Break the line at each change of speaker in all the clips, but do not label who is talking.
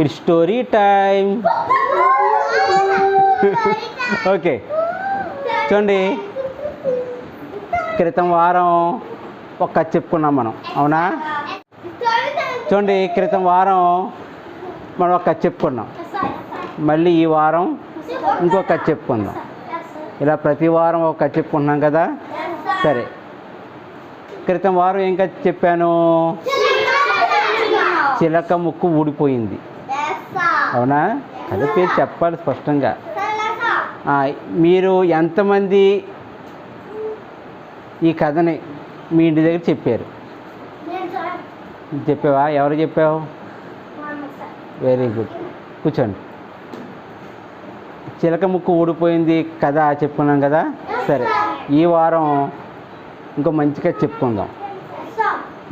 It's story time okay చూడండి. క్రితం వారం ఒక కథ చెప్పుకున్నాం మనం. అవునా? చూడండి క్రితం వారం మనం ఒక కథ చెప్పుకున్నాం. మళ్ళీ ఈ వారం ఇంకో కథ చెప్పుకుందాం. ఇలా ప్రతి వారం ఒక కథ చెప్పుకుంటున్నాం కదా? సరే. క్రితం వారం ఏం కథ చెప్పాను? చిలక ముక్కు ఊడిపోయింది. అవునా? కథ పేరు చెప్పాలి స్పష్టంగా. మీరు ఎంతమంది ఈ కథని మీ ఇంటి దగ్గర చెప్పారు? చెప్పావా? ఎవరు చెప్పావు? వెరీ గుడ్ కూర్చోండి. చిలక ముక్కు ఊడిపోయింది కథ చెప్పుకున్నాం కదా? సరే. ఈ వారం ఇంకో మంచిగా చెప్పుకుందాం.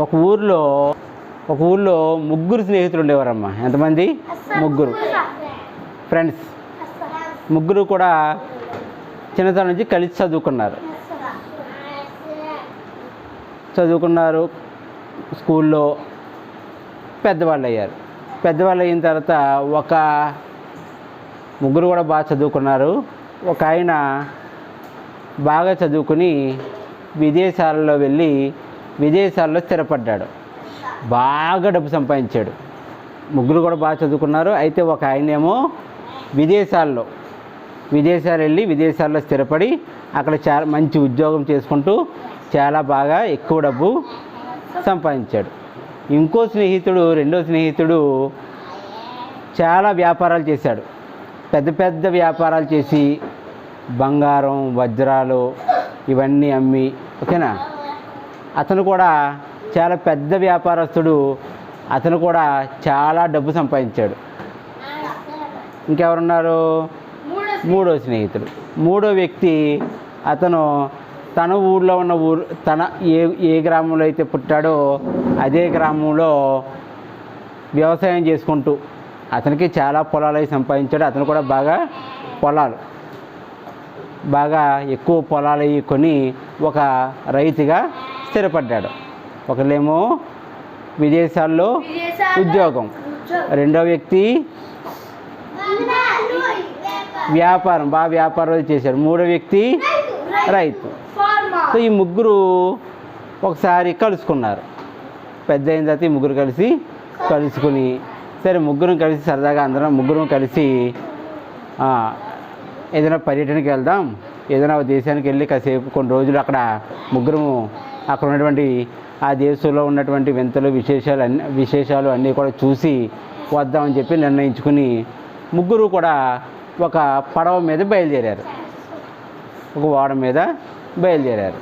ఒక ఊర్లో ఒక ఊర్లో ముగ్గురు స్నేహితులు ఉండేవారమ్మా. ఎంతమంది? ముగ్గురు. ఫ్రెండ్స్ ముగ్గురు కూడా చిన్నతనం నుంచి కలిసి చదువుకున్నారు. చదువుకున్నారు స్కూల్లో పెద్దవాళ్ళు అయ్యారు పెద్దవాళ్ళు అయిన తర్వాత ఒక ముగ్గురు కూడా బాగా చదువుకున్నారు. ఒక ఆయన బాగా చదువుకుని విదేశాలలో వెళ్ళి విదేశాల్లో స్థిరపడ్డాడు. బాగా డబ్బు సంపాదించాడు. ముగ్గురు కూడా బాగా చదువుకున్నారు. అయితే ఒక ఆయనేమో విదేశాల్లో విదేశాలు వెళ్ళి విదేశాల్లో స్థిరపడి అక్కడ చాలా మంచి ఉద్యోగం చేసుకుంటూ చాలా బాగా ఎక్కువ డబ్బు సంపాదించాడు. ఇంకో స్నేహితుడు రెండో స్నేహితుడు చాలా వ్యాపారాలు చేశాడు. పెద్ద పెద్ద వ్యాపారాలు చేసి బంగారం వజ్రాలు ఇవన్నీ అమ్మి ఓకేనా? అతను కూడా చాలా పెద్ద వ్యాపారస్తుడు అతను కూడా చాలా డబ్బు సంపాదించాడు. ఇంకెవరున్నారు? మూడో స్నేహితుడు. మూడో వ్యక్తి అతను తన ఊళ్ళో ఉన్న ఊరు తన ఏ ఏ గ్రామంలో అయితే పుట్టాడో అదే గ్రామంలో వ్యవసాయం చేసుకుంటూ అతనికి చాలా పొలాలు అవి సంపాదించాడు. అతను కూడా బాగా పొలాలు బాగా ఎక్కువ పొలాలు అవి కొని ఒక రైతుగా స్థిరపడ్డాడు. ఒకళ్ళేమో విదేశాల్లో ఉద్యోగం. రెండో వ్యక్తి వ్యాపారం. బాగా వ్యాపారం చేశాడు. మూడో వ్యక్తి రైతు సో ఈ ముగ్గురు ఒకసారి కలుసుకున్నారు. పెద్ద అయిన తర్వాత ఈ ముగ్గురు కలిసి కలుసుకుని సరే ముగ్గురం కలిసి సరదాగా అందరం ముగ్గురం కలిసి ఏదైనా పర్యటనకి వెళ్దాం ఏదైనా దేశానికి వెళ్ళి కాసేపు కొన్ని రోజులు అక్కడ ముగ్గురము అక్కడ ఉన్నటువంటి ఆ దేశంలో ఉన్నటువంటి వింతలు విశేషాలు అన్ని విశేషాలు అన్నీ కూడా చూసి వద్దామని చెప్పి నిర్ణయించుకుని ముగ్గురు కూడా ఒక పడవ మీద బయలుదేరారు. ఒక ఓడ మీద బయలుదేరారు.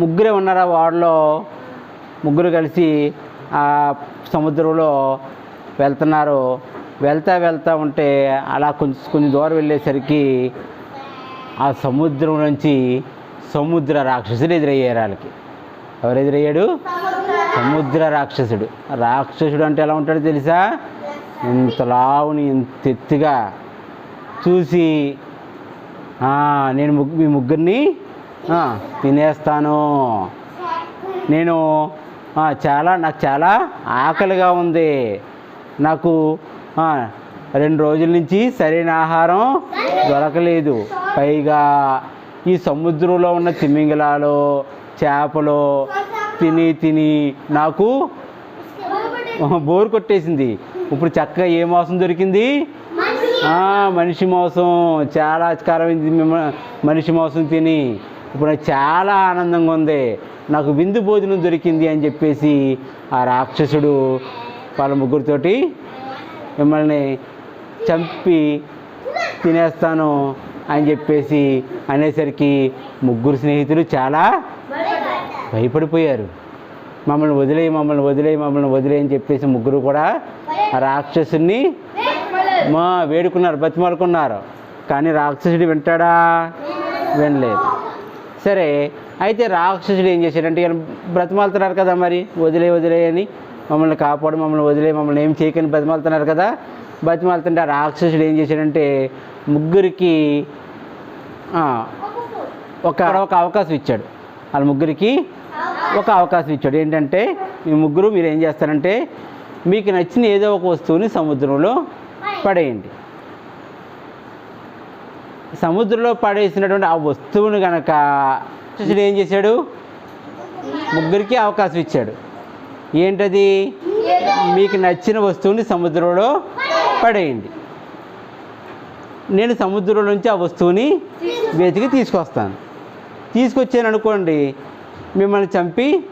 ముగ్గురే ఉన్నారు ఆ ఓడలో ముగ్గురు కలిసి ఆ సముద్రంలో వెళ్తున్నారు. వెళ్తా వెళ్తూ ఉంటే అలా కొంచెం కొంచెం దూరం వెళ్ళేసరికి ఆ సముద్రం నుంచి సముద్ర రాక్షసుడు ఎదురయ్యారు వాళ్ళకి ఎవరు ఎదురయ్యాడు? సముద్ర రాక్షసుడు. రాక్షసుడు అంటే ఎలా ఉంటాడో తెలుసా? ఇంత లావుని ఇంత ఎత్తుగా చూసి నేను ముగ్గు మీ ముగ్గురిని తినేస్తాను. నేను చాలా నాకు చాలా ఆకలిగా ఉంది. నాకు రెండు రోజుల నుంచి సరైన ఆహారం దొరకలేదు. పైగా ఈ సముద్రంలో ఉన్న తిమింగలాలు చేపలు తిని తిని నాకు బోర్ కొట్టేసింది. ఇప్పుడు చక్కగా ఏ మాంసం దొరికింది? మనిషి మాంసం. చాలా కారమైంది మిమ్మ- మనిషి మాంసం తిని. ఇప్పుడు నాకు చాలా ఆనందంగా ఉంది. నాకు విందు భోజనం దొరికింది అని చెప్పేసి ఆ రాక్షసుడు వాళ్ళ ముగ్గురితోటి మిమ్మల్ని చంపి తినేస్తాను. అని చెప్పేసి అనేసరికి ముగ్గురు స్నేహితులు చాలా భయపడిపోయారు. మమ్మల్ని వదిలేయి మమ్మల్ని వదిలేయి మమ్మల్ని వదిలేయి అని చెప్పేసి ముగ్గురు కూడా రాక్షసుని మా వేడుకున్నారు బతిమాలుకున్నారు. కానీ రాక్షసుడు వింటాడా? వినలేదు. సరే అయితే రాక్షసుడు ఏం చేశాడంటే ఈయన బ్రతిమాలుతున్నారు కదా మరి వదిలే వదిలే అని మమ్మల్ని కాపాడు మమ్మల్ని వదిలే మమ్మల్ని ఏం చేయకని బతిమాలుతున్నారు కదా. బతిమాలుతుంటే ఆ రాక్షసుడు ఏం చేశాడంటే ముగ్గురికి ఒక ఒక అవకాశం ఇచ్చాడు. వాళ్ళ ముగ్గురికి ఒక అవకాశం ఇచ్చాడు. ఏంటంటే మీ ముగ్గురు మీరు ఏం చేస్తారంటే మీకు నచ్చిన ఏదో ఒక వస్తువుని సముద్రంలో పడేయండి. సముద్రంలో పడేసినటువంటి ఆ వస్తువుని గనక కృష్ణుడు ఏం చేశాడు? ముగ్గురికి అవకాశం ఇచ్చాడు. ఏంటది? మీకు నచ్చిన వస్తువుని సముద్రంలో పడేయండి. నేను సముద్రం నుంచి ఆ వస్తువుని వెతికి తీసుకొస్తాను. తీసుకొచ్చాను అనుకోండి మిమ్మల్ని చంపి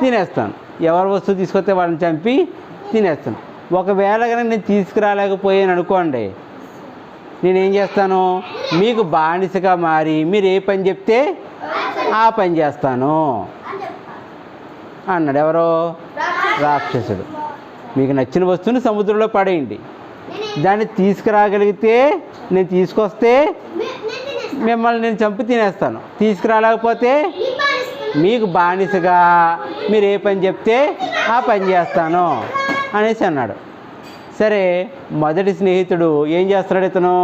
తినేస్తాను. ఎవరి వస్తువు తీసుకొస్తే వాళ్ళని చంపి తినేస్తాను. ఒకవేళ కనుక నేను తీసుకురాలేకపోయాను అనుకోండి నేనేం చేస్తాను? మీకు బానిసగా మారి మీరు ఏ పని చెప్తే ఆ పని చేస్తాను. అన్నాడు. ఎవరో? రాక్షసుడు. మీకు నచ్చిన వస్తువుని సముద్రంలో పడేయండి. దాన్ని తీసుకురాగలిగితే నేను తీసుకొస్తే మిమ్మల్ని నేను చంపి తినేస్తాను. తీసుకురాలేకపోతే మీకు బానిసగా మీరు ఏ పని చెప్తే ఆ పని చేస్తాను అనేసి అన్నాడు. సరే మొదటి స్నేహితుడు ఏం చేస్తున్నాడు ఇతను?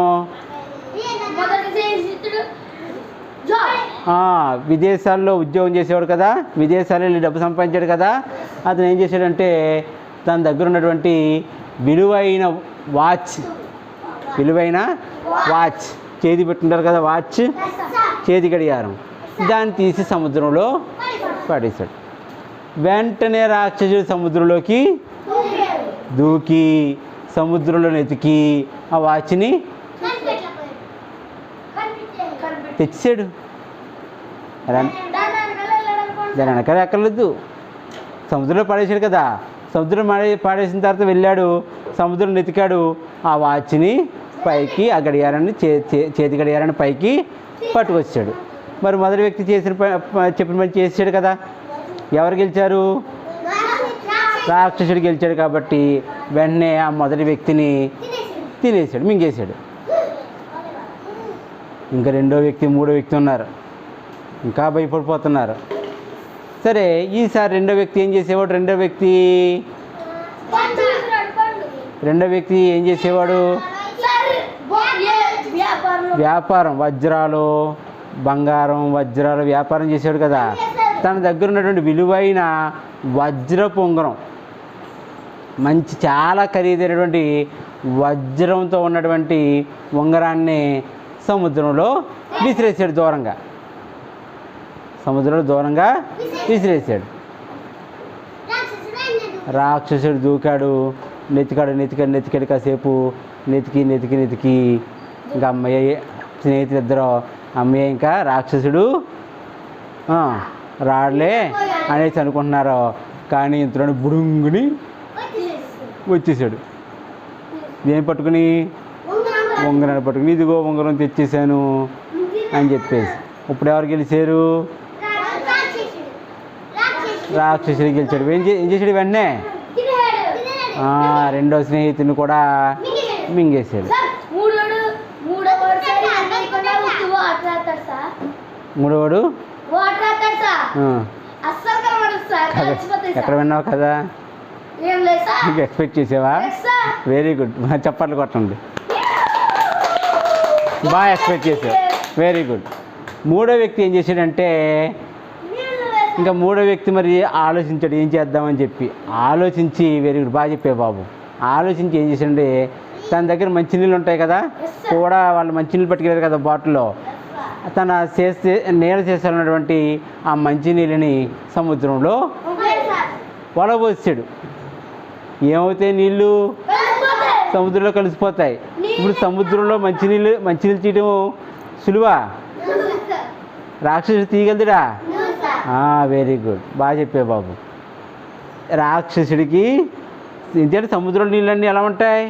విదేశాల్లో ఉద్యోగం చేసేవాడు కదా విదేశాల్లో వెళ్ళి డబ్బు సంపాదించాడు కదా అతను ఏం చేశాడంటే తన దగ్గర ఉన్నటువంటి విలువైన వాచ్ విలువైన వాచ్. చేతి పెట్టుంటారు కదా వాచ్? చేతి గడియారం. దాన్ని తీసి సముద్రంలో పడేశాడు. వెంటనే రాక్షసుడు సముద్రంలోకి దూకి సముద్రంలో వెతికి ఆ వాచ్ని తెచ్చాడు దాని వెనకాల ఎక్కర్లేదు. సముద్రంలో పడేశాడు కదా. సముద్రం పడే పాడేసిన తర్వాత వెళ్ళాడు. సముద్రం వెతికాడు ఆ వాచ్ని పైకి ఆ గడియారాన్ని చే చేతి గడియారాన్ని పైకి పట్టుకొచ్చాడు. మరి మొదటి వ్యక్తి చేసిన చెప్పిన పని చేసాడు కదా. ఎవరు గెలిచారు? రాక్షసుడు గెలిచాడు కాబట్టి వెంటనే ఆ మొదటి వ్యక్తిని తినేసాడు మింగేశాడు. ఇంకా రెండో వ్యక్తి మూడో వ్యక్తి ఉన్నారు. ఇంకా భయపడిపోతున్నారు. సరే ఈసారి రెండో వ్యక్తి ఏం చేసేవాడు? రెండో వ్యక్తి రెండో వ్యక్తి ఏం చేసేవాడు? వ్యాపారం వజ్రాలు బంగారం వజ్రాలు వ్యాపారం చేసాడు కదా. తన దగ్గర ఉన్నటువంటి విలువైన వజ్రపు ఉంగరం మంచి చాలా ఖరీదైనటువంటి వజ్రంతో ఉన్నటువంటి ఉంగరాన్ని సముద్రంలో విసిరేసాడు దూరంగా. సముద్రంలో దూరంగా విసిరేసాడు. రాక్షసుడు దూకాడు నెతికాడు నెతికాడు నెతికాడు కాసేపు నెతికి నెతికి నెతికి ఇంకా అమ్మయ్య స్నేహితులు ఇద్దరు అమ్మయ్య ఇంకా రాక్షసుడు. రాడలే అనేసి అనుకుంటున్నారు. కానీ ఇంతలోని బుడుంగుని వచ్చేసాడు. దేని పట్టుకుని? ఉంగరాన్ని పట్టుకుని. ఇదిగో ఉంగరం తెచ్చేసాను అని చెప్పేసి. ఇప్పుడు ఎవరు గెలిచారు? రాక్షసుడు గెలిచాడు. ఏం చే ఏం చేసాడు వెంటనే? రెండో స్నేహితుని కూడా మింగేశాడు
మూడోడు మూడోసారి అన్నయ్యకుండా ఉత్తి వాటర్ ఆడతాడు సార్
మూడోవాడు
వాటర్ ఆడతాడు సార్
ఆ,
అస్సలు కనబడదు సార్
కదా
కలిసిపోతాయి
ఎక్కడ విన్నావు కదా నీకు ఎక్స్పెక్ట్ చేసావా? వెరీ గుడ్ చప్పట్లు కొట్టండి. బాగా ఎక్స్పెక్ట్ చేసావు. వెరీ గుడ్ మూడో వ్యక్తి ఏం చేశాడంటే ఇంకా మూడో వ్యక్తి మరి ఆలోచించాడు ఏం చేద్దామని చెప్పి. ఆలోచించి వెరీ గుడ్ బాగా చెప్పే బాబు. ఆలోచించి ఏం చేశాడంటే తన దగ్గర మంచినీళ్ళు ఉంటాయి కదా కూడా వాళ్ళు మంచినీళ్ళు పట్టుకెళ్ళారు కదా బాటిల్లో. తన చేస్తే నేల చేస్తున్నటువంటి ఆ మంచినీళ్ళని సముద్రంలో వడబోసాడు ఏమవుతాయి నీళ్ళు సముద్రంలో కలిసిపోతాయి? ఇప్పుడు సముద్రంలో మంచినీళ్ళు మంచినీళ్ళు తీయడం సులువా? రాక్షసుడు తీయగలదుడా? వెరీ గుడ్ బాగా చెప్పే బాబు. రాక్షసుడికి ఏంటంటే సముద్రంలో నీళ్ళన్నీ ఎలా ఉంటాయి?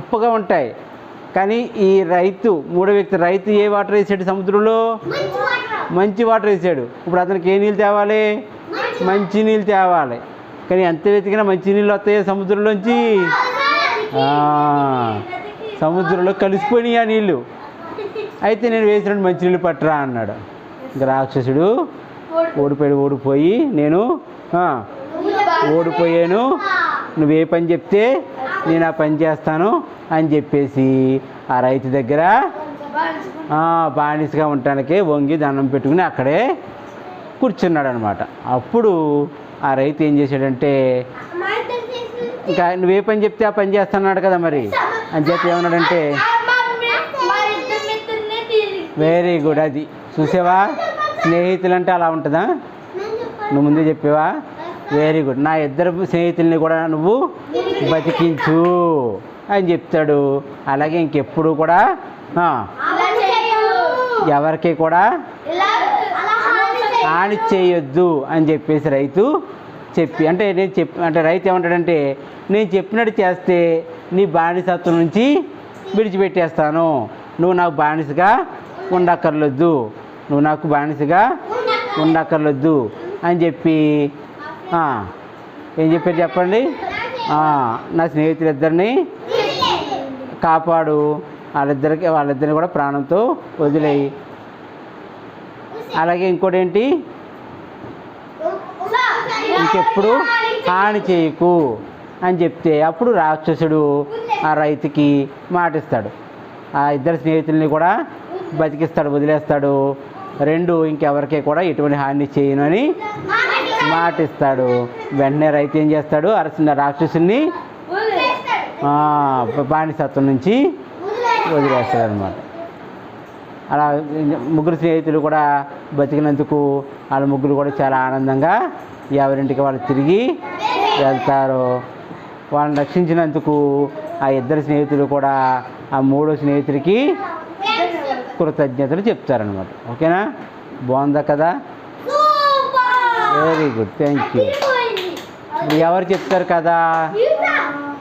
ఉప్పగా ఉంటాయి. కానీ ఈ రైతు మూడో వ్యక్తి రైతు ఏ వాటర్ వేసాడు సముద్రంలో? మంచి వాటర్. వేసాడు. ఇప్పుడు అతనికి ఏ నీళ్ళు తేవాలి? మంచి నీళ్ళు తేవాలి. కానీ ఎంత వెతికినా మంచి నీళ్ళు వస్తాయి సముద్రంలోంచి? సముద్రంలో కలిసిపోయినాయి ఆ నీళ్ళు? అయితే నేను వేసిన మంచినీళ్ళు పట్టరా అన్నాడు. ఇంకా రాక్షసుడు ఓడిపోయాడు. ఓడిపోయి నేను ఓడిపోయాను. నువ్వు పని చెప్తే నేను ఆ పని చేస్తాను అని చెప్పేసి ఆ రైతు దగ్గర బానిసగా ఉండటానికి వంగి దండం పెట్టుకుని అక్కడే కూర్చున్నాడు అనమాట అప్పుడు ఆ రైతు ఏం చేశాడంటే ఇంకా నువ్వే పని చెప్తే ఆ పని చేస్తున్నాడు కదా మరి? అని చెప్పి ఏమన్నాడంటే వెరీ గుడ్ అది చూసావా? స్నేహితులు అంటే అలా ఉంటుందా? నువ్వు ముందే చెప్పేవా? వెరీ గుడ్ నా ఇద్దరు స్నేహితుల్ని కూడా నువ్వు బతికించు అని చెప్తాడు. అలాగే ఇంకెప్పుడు కూడా ఎవరికి కూడా
హాని
చేయొద్దు అని చెప్పేసి రైతు చెప్పి అంటే నేను చెప్ అంటే రైతు ఏమంటాడంటే నేను చెప్పినట్టు చేస్తే నీ బానిసత్వం నుంచి విడిచిపెట్టేస్తాను. నువ్వు నాకు బానిసగా ఉండక్కర్లొద్దు. నువ్వు నాకు బానిసగా ఉండక్కర్లొద్దు. అని చెప్పి ఏం చెప్పారు చెప్పండి? నా స్నేహితులిద్దరిని కాపాడు. వాళ్ళిద్దరికి వాళ్ళిద్దరిని కూడా ప్రాణంతో వదిలేయి. అలాగే ఇంకోటి ఏంటి ఇంకెప్పుడు హాని చేయకు అని చెప్తే అప్పుడు రాక్షసుడు ఆ రైతుకి మాటిస్తాడు. ఆ ఇద్దరు స్నేహితుల్ని కూడా బతికిస్తాడు వదిలేస్తాడు. రెండు ఇంకెవరికి కూడా ఎటువంటి హాని చేయను అని మాటిస్తాడు. వెంటనే రైతు ఏం చేస్తాడు? అరసిన రాక్షసుని బానిసత్వం నుంచి వదిలేస్తాడు. అనమాట అలా ముగ్గురు స్నేహితులు కూడా బతికినందుకు వాళ్ళ ముగ్గురు కూడా చాలా ఆనందంగా ఎవరింటికి వాళ్ళు తిరిగి వెళ్తారు. వాళ్ళని రక్షించినందుకు ఆ ఇద్దరు స్నేహితులు కూడా ఆ మూడో స్నేహితుడికి కృతజ్ఞతలు చెప్తారనమాట ఓకేనా? బాగుందా కదా? వెరీ గుడ్ థ్యాంక్ యూ
పోయింది.
ఎవరు చెప్తారు కదా?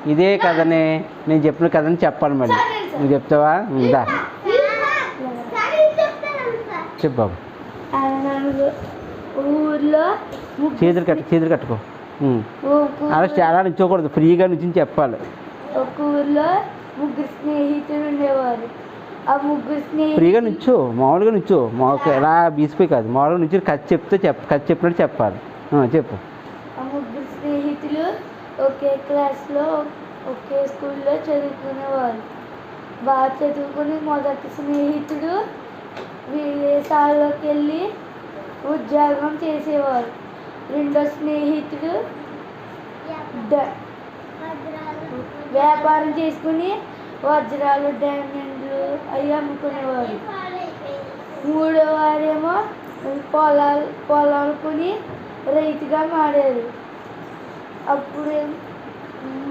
ఇదే కథనే. నేను చెప్పిన కథని చెప్పాలి మళ్ళీ. నువ్వు చెప్తావా? ఉందా
ఇవ్వా.
చెప్పు బాబు.
ఊర్లో
చేతులు కట్టు చేతులు కట్టుకో. అలా చాలా నుంచోకూడదు ఫ్రీగా నుంచి చెప్పాలి.
ఒక ఊర్లో ముగ్గురు స్నేహితులు ఉండేవారు.
ఫ్రీగా నుంచో మామూలుగా నుంచో మాకు ఎలా బీసిపోయి కాదు. మామూలుగా నుంచి కథ చెప్తే చెప్ కథ చెప్పినట్టు చెప్పాలి. ఆ, చెప్పు.
ఆ ముగ్గురు స్నేహితులు ఒకే క్లాస్లో ఒకే స్కూల్లో చదువుకునేవారు బాగా చదువుకుని మొదటి స్నేహితుడు విదేశాల్లోకి వెళ్ళి ఉద్యోగం చేసేవారు. రెండో స్నేహితుడు వ్యాపారం చేసుకుని వజ్రాలు డైమండ్లు అవి అమ్ముకునేవారు మూడో వారేమో పొలాలు పొలాలు కొని రైతుగా మారారు. అప్పుడు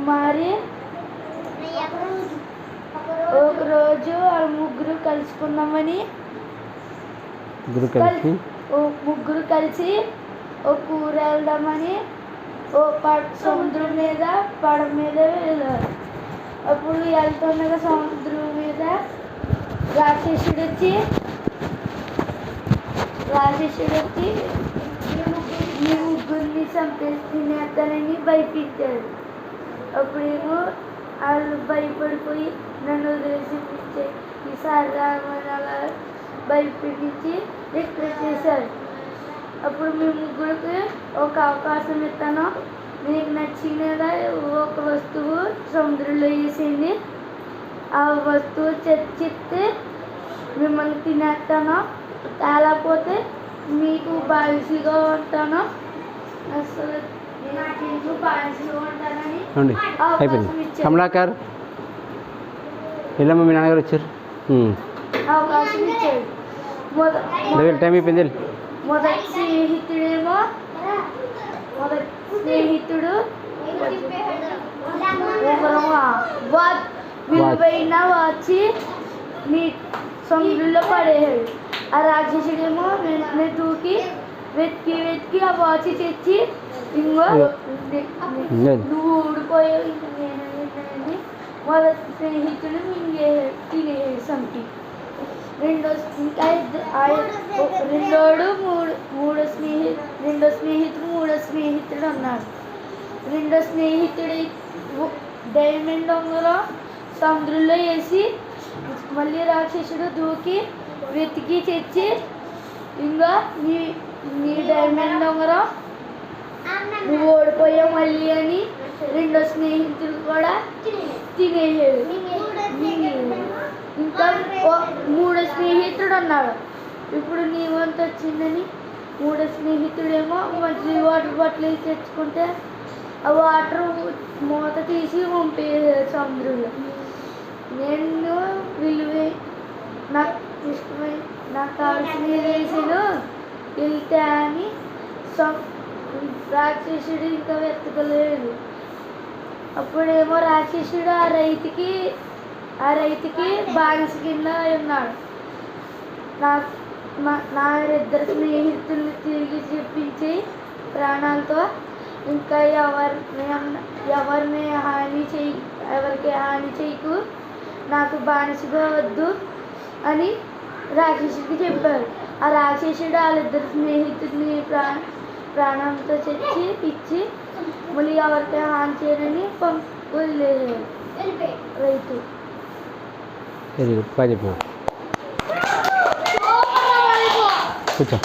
మారి ఒకరోజు వాళ్ళ ముగ్గురు కలుసుకుందామని
గురు కలిసి?
ఓ ముగ్గురు కలిసి ఒక ఊరు వెళ్దామని ఓ పడ సముద్రం మీద పడవ మీద వెళ్ళారు. అప్పుడు వెళ్తుండగా సముద్రం మీద రాక్షసుడు వచ్చి రాక్షసుడు వచ్చి మీ ముగ్గురిని చంపేసి తినేస్తానని భయపించారు అప్పుడేమో వాళ్ళు భయపడిపోయి నన్ను వదిలేసి ఈసారి రామని అలా భయపించి రిక్వెస్ట్ చేశారు. అప్పుడు మీ ముగ్గురికి ఒక అవకాశం ఇస్తాను. మీకు నచ్చినదా ఒక వస్తువు సముద్రంలో వేసింది ఆ వస్తువు చెప్తే మిమ్మల్ని తినేస్తాను? తేలేకపోతే మీకు బానిసగా ఉంటాను? అసలు
అయిపోయింది. కమలాకర్ వెళ్ళమ్మా మీ నాన్నగారు వచ్చారు. టైం అయిపోయింది.
మొదటి స్నేహితుడేమో మొదటి స్నేహితుడు ఉంగరమా వాచ్. విలువైన నీ సముద్రంలో పడేయాడు ఆ రాక్షసుడేమో వెంటనే దూకి వెతికి వెతికి ఆ వాచ్ తెచ్చి ఇంకో ని- ని-
లేదు.
నువ్వు ఊడిపోయావు ఇంక నేను ఏంటని మొదటి స్నేహితుడు మింగే తినేసాడు సంకి రెండో ఇంకా ఇద్ద- ఆ ఇద్ద- రెండోడు మూడు మూడో స్నేహి రెండో స్నేహితుడు మూడో స్నేహితుడు అన్నాడు రెండో స్నేహితుడి ఉ- డైమండ్ ఉంగరం సముద్రంలో వేసి మళ్ళీ రాక్షసుడు దూకి వెతికి తెచ్చి ఇంకా నీ నీ డైమండ్ ఉంగరం నువ్వు ఓడిపోయావు మళ్ళీ అని రెండో స్నేహితులు కూడా తినేసాడు ఇంకా మూడో స్నేహితుడు అన్నాడు ఇప్పుడు నీ వంతు వచ్చిందని మూడో స్నేహితుడేమో మంచి వాటర్ బాటిల్ తెచ్చుకుంటే ఆ వాటర్ మూత తీసి పంపేసారు సముద్రంలో. నేను విలువే నాకు ఇష్టమై నాకు కావాల్సిన వేసాను. వెళ్తే అని రాక్షసుడు ఇంకా వెతకలేదు అప్పుడేమో రాక్షసుడు ఆ రైతుకి ఆ రైతుకి బానిస కింద ఉన్నాడు. నా మా- నా ఇద్దరు స్నేహితుల్ని తిరిగి చెప్పించి ప్రాణాలతో ఇంకా ఎవరిని ఎవరిని హాని చేయి ఎవరికి హాని చేయకు. నాకు బానిసగా వద్దు అని రాక్షసుడికి చెప్పారు. ఆ రాక్షసుడు వాళ్ళిద్దరు స్నేహితుడిని ప్రా ప్రాణంతో తెచ్చి ఇచ్చి మళ్ళీ ఎవరికి హాని చేయరని పంప రైతు.
వెరీ గుడ్ బాగా చెప్పినా కూర్చో.